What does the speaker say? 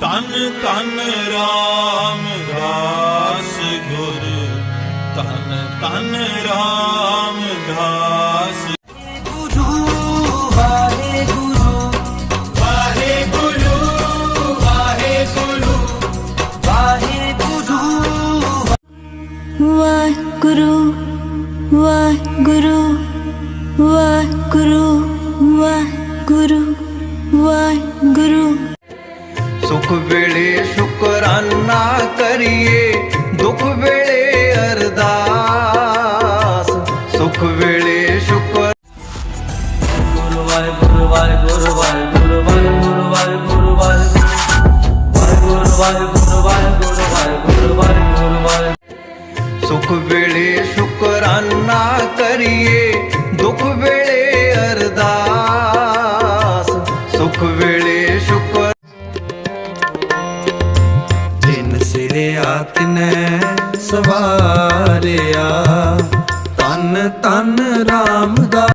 ਤਨ ਤਨ RAM ਦਾਸ ਗੁਰ ਤਨ ਤਨ RAM ਦਾਸ। ਗੁਰੂ ਵਾਹੇ ਗੁਰੂ ਵਾਹੇ ਗੁਰੂ ਵਾਹੇ ਗੁਰੂ ਵਾਹੇ ਗੁਰੂ ਗੁਰੂ ਵਾਹ ਗੁਰੂ ਵਾਹ ਗੁਰੂ सुख वेळे शुकरांना करिये दुख वेळे अरदास। सुख वेळे शुकर गुरुवार सुख वेळे शुकरांना करिये दुख बे ਦਿਨ ਤਿਨੈ ਸਵਾਰਿਆ। ਤਨ ਤਨ ਰਾਮ ਦਾ